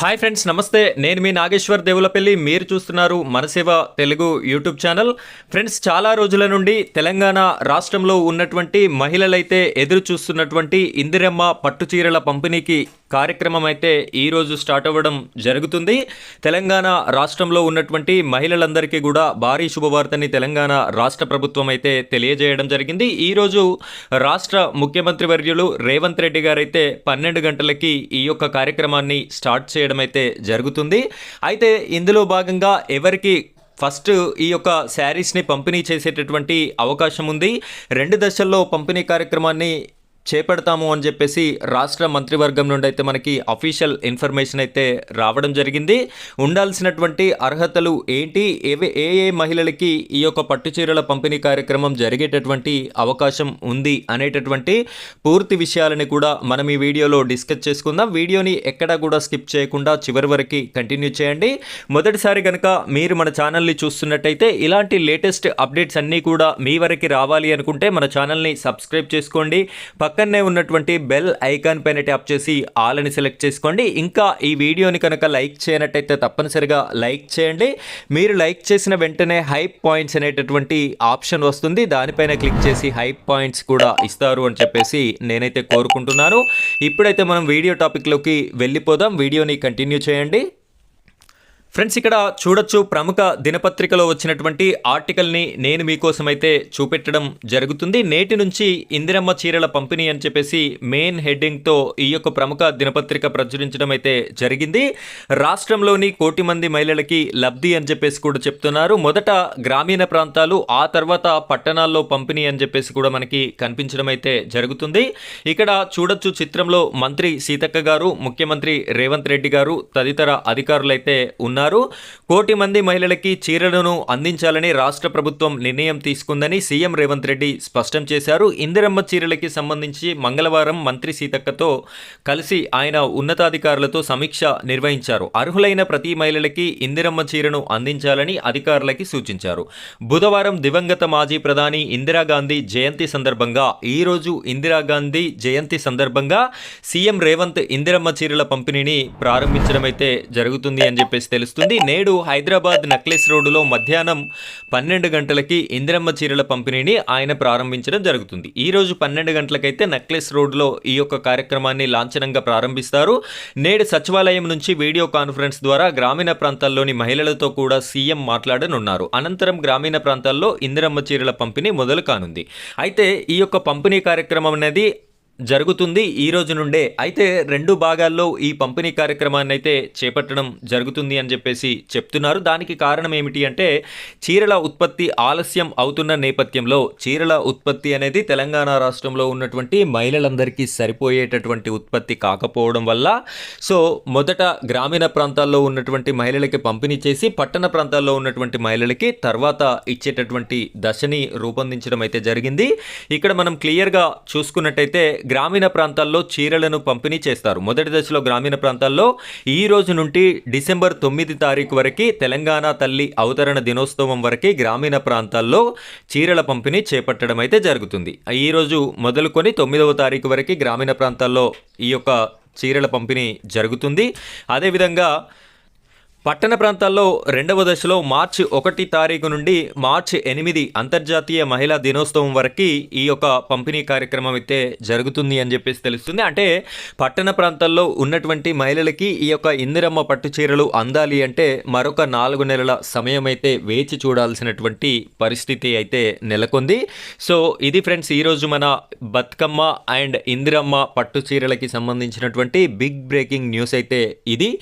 Hi friends నమస్తే. నేను మీ నాగేశ్వర్ దేవులపల్లి. మీరు చూస్తున్నారు Manaseva Telugu YouTube channel. Friends చాలా రోజుల నుండి తెలంగాణ రాష్ట్రంలో ఉన్నటువంటి మహిళలైతే ఎదురు చూస్తున్నటువంటి ఇందిరమ్మ పట్టుచీరల పంపిణీకి కార్యక్రమం అయితే ఈరోజు స్టార్ట్ అవ్వడం జరుగుతుంది. తెలంగాణ రాష్ట్రంలో ఉన్నటువంటి మహిళలందరికీ కూడా భారీ శుభవార్తని తెలంగాణ రాష్ట్ర ప్రభుత్వం అయితే తెలియజేయడం జరిగింది. ఈరోజు రాష్ట్ర ముఖ్యమంత్రి వర్యులు రేవంత్ రెడ్డి గారైతే పన్నెండు గంటలకి ఈ యొక్క కార్యక్రమాన్ని స్టార్ట్ చేయడం అయితే జరుగుతుంది. అయితే ఇందులో భాగంగా ఎవరికి ఫస్ట్ ఈ యొక్క శారీస్ని పంపిణీ చేసేటటువంటి అవకాశం ఉంది. రెండు దశల్లో పంపిణీ కార్యక్రమాన్ని చేపడతాము అని చెప్పేసి రాష్ట్ర మంత్రివర్గం నుండి అయితే మనకి అఫీషియల్ ఇన్ఫర్మేషన్ అయితే రావడం జరిగింది. ఉండాల్సినటువంటి అర్హతలు ఏంటి? ఏవే ఏ ఏ మహిళలకి ఈ యొక్క పట్టు చీరల పంపిణీ కార్యక్రమం జరిగేటటువంటి అవకాశం ఉంది అనేటటువంటి పూర్తి విషయాలని కూడా మనం ఈ వీడియోలో డిస్కస్ చేసుకుందాం. వీడియోని ఎక్కడా కూడా స్కిప్ చేయకుండా చివరి వరకు కంటిన్యూ చేయండి. మొదటిసారి కనుక మీరు మన ఛానల్ని చూస్తున్నట్టయితే ఇలాంటి లేటెస్ట్ అప్డేట్స్ అన్నీ కూడా మీ వరకు రావాలి అనుకుంటే మన ఛానల్ని సబ్స్క్రైబ్ చేసుకోండి. పక్కనే ఉన్నటువంటి బెల్ ఐకాన్ పైన ట్యాప్ చేసి ఆల్ అని సెలెక్ట్ చేసుకోండి. ఇంకా ఈ వీడియోని కనుక లైక్ చేయనట్టయితే తప్పనిసరిగా లైక్ చేయండి. మీరు లైక్ చేసిన వెంటనే హైప్ పాయింట్స్ అనేటటువంటి ఆప్షన్ వస్తుంది. దానిపైన క్లిక్ చేసి హైప్ పాయింట్స్ కూడా ఇస్తారు అని చెప్పేసి నేనైతే కోరుకుంటున్నాను. ఇప్పుడైతే మనం వీడియో టాపిక్లోకి వెళ్ళిపోదాం. వీడియోని కంటిన్యూ చేయండి. ఫ్రెండ్స్ ఇక్కడ చూడొచ్చు ప్రముఖ దినపత్రికలో వచ్చినటువంటి ఆర్టికల్ని నేను మీకోసం అయితే చూపెట్టడం జరుగుతుంది. నేటి నుంచి ఇందిరమ్మ చీరల పంపిణీ అని చెప్పేసి మెయిన్ హెడ్డింగ్తో ఈ యొక్క ప్రముఖ దినపత్రిక ప్రచురించడం అయితే జరిగింది. రాష్ట్రంలోని కోటి మంది మహిళలకి లబ్ధి అని చెప్పేసి కూడా చెప్తున్నారు. మొదట గ్రామీణ ప్రాంతాలు ఆ తర్వాత పట్టణాల్లో పంపిణీ అని చెప్పేసి కూడా మనకి కనిపించడం అయితే జరుగుతుంది. ఇక్కడ చూడొచ్చు చిత్రంలో మంత్రి సీతక్క గారు ముఖ్యమంత్రి రేవంత్ రెడ్డి గారు తదితర అధికారులైతే ఉన్నారు. ఉన్నారు కోటి మంది మహిళలకి చీరలను అందించాలని రాష్ట్ర ప్రభుత్వం నిర్ణయం తీసుకుందని సీఎం రేవంత్ రెడ్డి స్పష్టం చేశారు. ఇందిరమ్మ చీరలకి సంబంధించి మంగళవారం మంత్రి సీతక్కతో కలిసి ఆయన ఉన్నతాధికారులతో సమీక్ష నిర్వహించారు. అర్హులైన ప్రతి మహిళలకి ఇందిరమ్మ చీరను అందించాలని అధికారులకి సూచించారు. బుధవారం దివంగత మాజీ ప్రధాని ఇందిరాగాంధీ జయంతి సందర్భంగా ఈరోజు ఇందిరాగాంధీ జయంతి సందర్భంగా సీఎం రేవంత్ ఇందిరమ్మ చీరల పంపిణీని ప్రారంభించడం అయితే జరుగుతుంది అని చెప్పేసి తెలుసు. తెలుస్తుంది నేడు హైదరాబాద్ నక్లెస్ రోడ్డులో మధ్యాహ్నం పన్నెండు గంటలకి ఇందిరమ్మ చీరల పంపిణీని ఆయన ప్రారంభించడం జరుగుతుంది. ఈ రోజు పన్నెండు గంటలకైతే నక్లెస్ రోడ్లో ఈ యొక్క కార్యక్రమాన్ని లాంఛనంగా ప్రారంభిస్తారు. నేడు సచివాలయం నుంచి వీడియో కాన్ఫరెన్స్ ద్వారా గ్రామీణ ప్రాంతాల్లోని మహిళలతో కూడా సీఎం మాట్లాడనున్నారు. అనంతరం గ్రామీణ ప్రాంతాల్లో ఇందిరమ్మ చీరల పంపిణీ మొదలు కానుంది. అయితే ఈ యొక్క పంపిణీ కార్యక్రమం అనేది జరుగుతుంది ఈ రోజు నుండే. అయితే రెండు భాగాల్లో ఈ పంపిణీ కార్యక్రమాన్ని అయితే చేపట్టడం జరుగుతుంది అని చెప్పేసి చెప్తున్నారు. దానికి కారణం ఏమిటి అంటే చీరల ఉత్పత్తి ఆలస్యం అవుతున్న నేపథ్యంలో చీరల ఉత్పత్తి అనేది తెలంగాణ రాష్ట్రంలో ఉన్నటువంటి మహిళలందరికీ సరిపోయేటటువంటి ఉత్పత్తి కాకపోవడం వల్ల సో మొదట గ్రామీణ ప్రాంతాల్లో ఉన్నటువంటి మహిళలకి పంపిణీ చేసి పట్టణ ప్రాంతాల్లో ఉన్నటువంటి మహిళలకి తర్వాత ఇచ్చేటటువంటి దశని రూపొందించడం అయితే జరిగింది. ఇక్కడ మనం క్లియర్గా చూసుకున్నట్టయితే గ్రామీణ ప్రాంతాల్లో చీరలను పంపిణీ చేస్తారు. మొదటి దశలో గ్రామీణ ప్రాంతాల్లో ఈ రోజు నుండి డిసెంబర్ తొమ్మిది తారీఖు వరకు తెలంగాణ తల్లి అవతరణ దినోత్సవం వరకు గ్రామీణ ప్రాంతాల్లో చీరల పంపిణీ చేపట్టడం అయితే జరుగుతుంది. ఈరోజు మొదలుకొని తొమ్మిదవ తారీఖు వరకు గ్రామీణ ప్రాంతాల్లో ఈ యొక్క చీరల పంపిణీ జరుగుతుంది. అదేవిధంగా పట్టణ ప్రాంతాల్లో రెండవ దశలో మార్చి ఒకటి తారీఖు నుండి మార్చి ఎనిమిది అంతర్జాతీయ మహిళా దినోత్సవం వరకు ఈ యొక్క పంపిణీ కార్యక్రమం అయితే జరుగుతుంది అని చెప్పేసి తెలుస్తుంది. అంటే పట్టణ ప్రాంతాల్లో ఉన్నటువంటి మహిళలకి ఈ యొక్క ఇందిరమ్మ పట్టు చీరలు అందాలి అంటే మరొక నాలుగు నెలల సమయం అయితే వేచి చూడాల్సినటువంటి పరిస్థితి అయితే నెలకొంది. సో ఇది ఫ్రెండ్స్ ఈరోజు మన బతుకమ్మ అండ్ ఇందిరమ్మ పట్టు చీరలకి సంబంధించినటువంటి బిగ్ బ్రేకింగ్ న్యూస్ అయితే ఇది.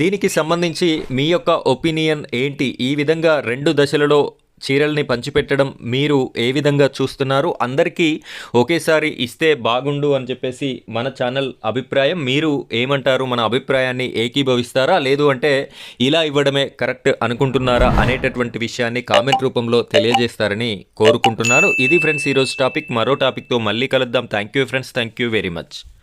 దీనికి సంబంధించి మీ యొక్క ఒపీనియన్ ఏంటి? ఈ విధంగా రెండు దశలలో చీరల్ని పంచిపెట్టడం మీరు ఏ విధంగా చూస్తున్నారు? అందరికీ ఒకేసారి ఇస్తే బాగుండు అని చెప్పేసి మన ఛానల్ అభిప్రాయం. మీరు ఏమంటారు? మన అభిప్రాయాన్ని ఏకీభవిస్తారా? లేదు అంటే ఇలా ఇవ్వడమే కరెక్ట్ అనుకుంటున్నారా? అనేటటువంటి విషయాన్ని కామెంట్ రూపంలో తెలియజేస్తారని కోరుకుంటున్నాను. ఇది ఫ్రెండ్స్ ఈరోజు టాపిక్. మరో టాపిక్తో మళ్ళీ కలుద్దాం. Thank you friends. Thank you very much.